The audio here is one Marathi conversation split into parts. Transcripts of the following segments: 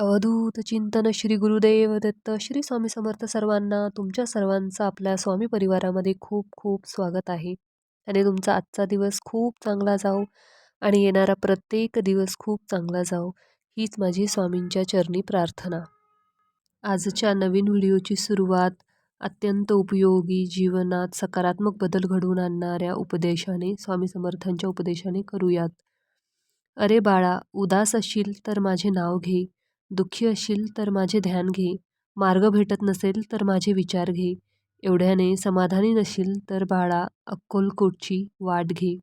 अवधूत चिंतन श्री गुरुदेव दत्त श्री स्वामी समर्थ सर्वांना तुमच्या सर्वांचं आपल्या स्वामी परिवारामध्ये खूप खूप स्वागत आहे. आणि तुमचा आजचा दिवस खूप चांगला जाओ आणि येणारा प्रत्येक दिवस खूप चांगला जाओ हीच माझी स्वामींच्या चरणी प्रार्थना. आजच्या नवीन व्हिडिओची सुरुवात अत्यंत उपयोगी जीवनात सकारात्मक बदल घडवून आणणाऱ्या उपदेशाने स्वामी समर्थांच्या उपदेशाने करूयात. अरे बाळा उदास असशील तर माझे नाव घे. दुःखी असशील तर माझे ध्यान घे. मार्ग भेटत नसेल तर माझे विचार घे. एवढ्याने समाधानी नशील तर बाळा अक्कोलकोटची वाट घे.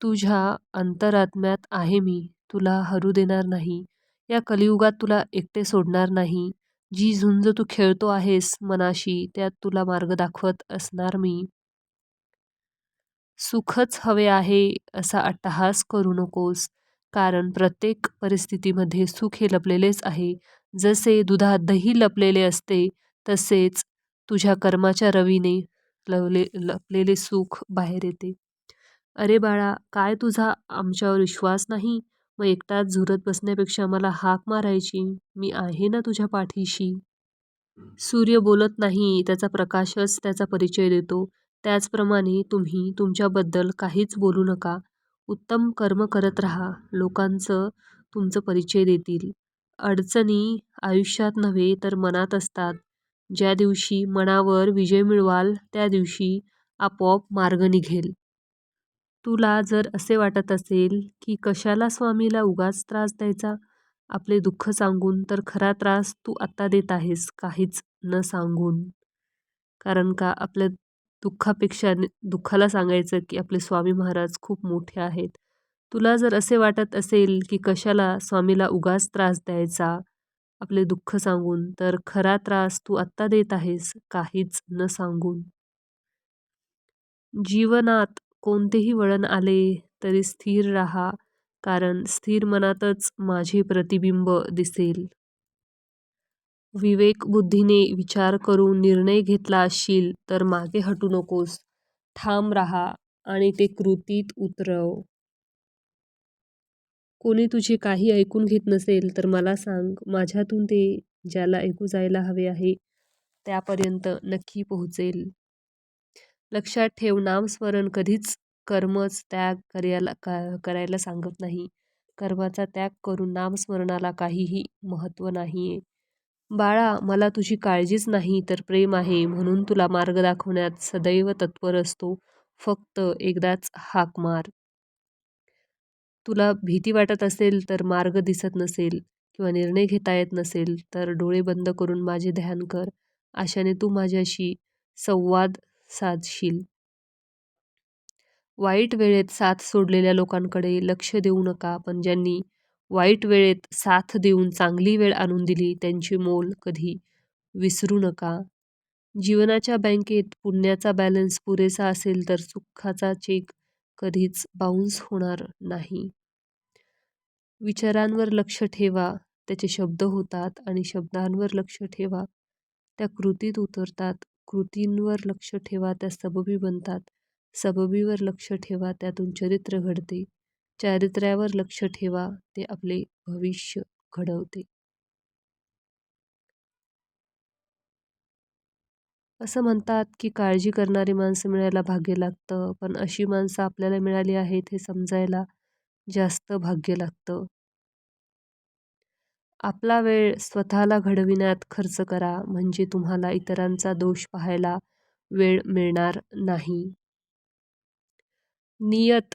तुझ्या अंतरात्म्यात आहे मी. तुला हरू देणार नाही. या कलियुगात तुला एकटे सोडणार नाही. जी झुंज तू खेळतो आहेस मनाशी त्यात तुला मार्ग दाखवत असणार मी. सुखच हवे आहे असा अट्टहास करू नकोस. कारण प्रत्येक परिस्थितीमध्ये सुख हे लपलेलेच आहे. जसे दुधात दही लपलेले असते तसेच तुझ्या कर्माच्या रवीने लवले लपलेले सुख बाहेर येते. अरे बाळा काय तुझा आमच्यावर विश्वास नाही? मग एकटाच झुरत बसण्यापेक्षा मला हाक मारायची मी आहे ना तुझ्या पाठीशी? सूर्य बोलत नाही त्याचा प्रकाशच त्याचा परिचय देतो. त्याचप्रमाणे तुम्ही तुमच्याबद्दल काहीच बोलू नका. उत्तम कर्म करत राहा. लोकांचं तुमचं परिचय देतील. अडचणी आयुष्यात नव्हे तर मनात असतात. ज्या दिवशी मनावर विजय मिळवाल त्या दिवशी आपोआप मार्ग निघेल. तुला जर असे वाटत असेल की कशाला स्वामीला उगाच त्रास द्यायचा? आपले दुःख सांगून तर खरा त्रास तू आत्ता देत आहेस काहीच न सांगून. कारण का आपल्या दुःखापेक्षा दुःखाला सांगायचं की आपले स्वामी महाराज खूप मोठे आहेत. तुला जर असे वाटत असेल की कशाला स्वामीला उगाच त्रास द्यायचा आपले दुःख सांगून तर खरा त्रास तू आत्ता देत आहेस काहीच न सांगून. जीवनात कोणतेही वळण आले तरी स्थिर राहा कारण स्थिर मनातच माझे प्रतिबिंब दिसेल. विवेक बुद्धीने विचार करून निर्णय घेतला असशील तर मागे हटू नकोस. ठाम राहा आणि ते कृतीत उतरव. कोणी तुझे काही ऐकून घेत नसेल तर मला सांग माझ्यातून ते ज्याला ऐकू जायला हवे आहे त्यापर्यंत नक्की पोहोचेल. लक्षात ठेव नामस्मरण कधीच कर्मच त्याग करायला का करायला सांगत नाही. कर्माचा त्याग करून नामस्मरणाला काहीही महत्त्व नाही आहे बाळा मला तुझी काळजीच नाही तर प्रेम आहे म्हणून तुला मार्ग दाखवण्यात सदैव तत्पर असतो. फक्त एकदाच हाक मार. तुला भीती वाटत असेल तर मार्ग दिसत नसेल किंवा निर्णय घेता येत नसेल तर डोळे बंद करून माझे ध्यान कर. आशाने तू माझ्याशी संवाद साधशील. वाईट वेळेत साथ सोडलेल्या लोकांकडे लक्ष देऊ नका पण ज्यांनी वाईट वेळेत साथ देऊन चांगली वेळ आणून दिली त्यांची मोल कधी विसरू नका. जीवनाच्या बँकेत पुण्याचा बॅलन्स पुरेसा असेल तर सुखाचा चेक कधीच बाउन्स होणार नाही. विचारांवर लक्ष ठेवा त्याचे शब्द होतात आणि शब्दांवर लक्ष ठेवा. त्या कृतीत उतरतात कृतींवर लक्ष ठेवा त्या सबबी बनतात. सबबीवर लक्ष ठेवा त्यातून चरित्र घडते. चारित्र्यावर लक्ष ठेवा ते आपले भविष्य घडवते. असं म्हणतात की काळजी करणारी माणसं मिळायला भाग्य लागतं पण अशी माणसं आपल्याला मिळाली आहेत हे समजायला जास्त भाग्य लागतं. आपला वेळ स्वतःला घडविण्यात खर्च करा म्हणजे तुम्हाला इतरांचा दोष पाहायला वेळ मिळणार नाही. नियत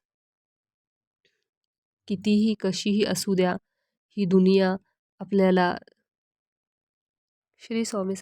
कितीही कशीही असू द्या ही दुनिया आपल्याला श्री स्वामी